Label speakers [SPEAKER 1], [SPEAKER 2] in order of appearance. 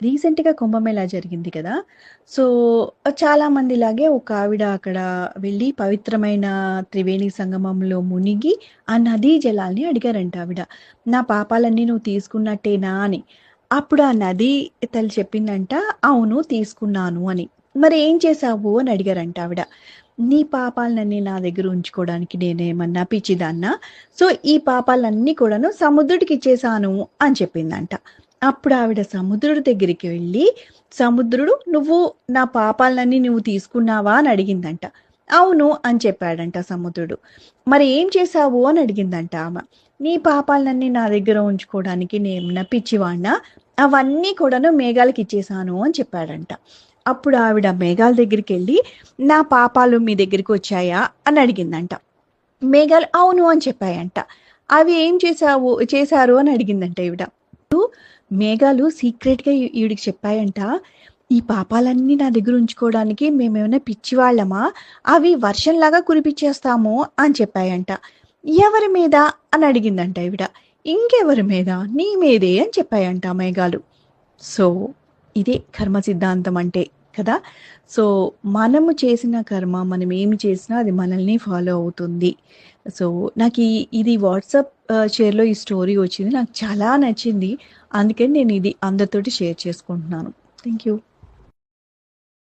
[SPEAKER 1] రీసెంట్‌గా కుంభమేళా జరిగింది కదా! సో, చాలామందిలాగే ఒక ఆవిడ అక్కడ వెళ్ళి పవిత్రమైన త్రివేణి సంగమంలో మునిగి, ఆ నదీ జలాల్ని అడిగారంట ఆవిడ. "నా పాపాలన్నీ నువ్వు తీసుకున్నట్టేనా" అని. అప్పుడు ఆ నది తల్లి చెప్పిందంట, "అవును తీసుకున్నాను" అని. "మరి ఏం చేశావు?" అని అడిగారంట ఆవిడ. "నీ పాపాలన్నీ నా దగ్గర ఉంచుకోవడానికి నేనేమన్నా పిచ్చిదాన్నా? సో, ఈ పాపాలన్నీ కూడాను సముద్రుడికిచ్చేశాను" అని చెప్పిందంట. అప్పుడు ఆవిడ సముద్రుడి దగ్గరికి వెళ్ళి, "సముద్రుడు నువ్వు నా పాపాలన్నీ నువ్వు తీసుకున్నావా?" అని అడిగిందంట. "అవును" అని చెప్పాడంట సముద్రుడు. "మరి ఏం చేశావు?" అని అడిగిందంట ఆమె. "నీ పాపాలన్నీ నా దగ్గర ఉంచుకోవడానికి నేను పిచ్చివాడినా? అవన్నీ కూడాను మేఘాలకి ఇచ్చేసాను అని చెప్పాడంట. అప్పుడు ఆవిడ మేఘాల దగ్గరికి వెళ్ళి "నా పాపాలు మీ దగ్గరికి వచ్చాయా అని అడిగిందంట. మేఘాలు "అవును" అని చెప్పాయంట. "అవి ఏం చేశావు చేశారు?" అని అడిగిందంట ఈవిడ. మేఘాలు సీక్రెట్‌గా ఈవిడికి చెప్పాయంట, "ఈ పాపాలన్నీ నా దగ్గర ఉంచుకోవడానికి మేమేమైనా పిచ్చివాళ్ళమా? అవి వర్షంలాగా కురిపించేస్తాము అని చెప్పాయంట. "ఎవరి మీద?" అని అడిగిందంట ఈవిడ. "ఇంకెవరి మీద? నీ మీదే" అని చెప్పాయంట మేఘాలు. సో, ఇదే కర్మ సిద్ధాంతం అంటే కదా! సో, మనము చేసిన కర్మ మనం ఏమి చేసినా అది మనల్ని ఫాలో అవుతుంది. సో, నాకు ఇది వాట్సాప్ షేర్‌లో ఈ స్టోరీ వచ్చింది. నాకు చాలా నచ్చింది. అందుకని నేను ఇది అందరితోటి షేర్ చేసుకుంటున్నాను. Thank you.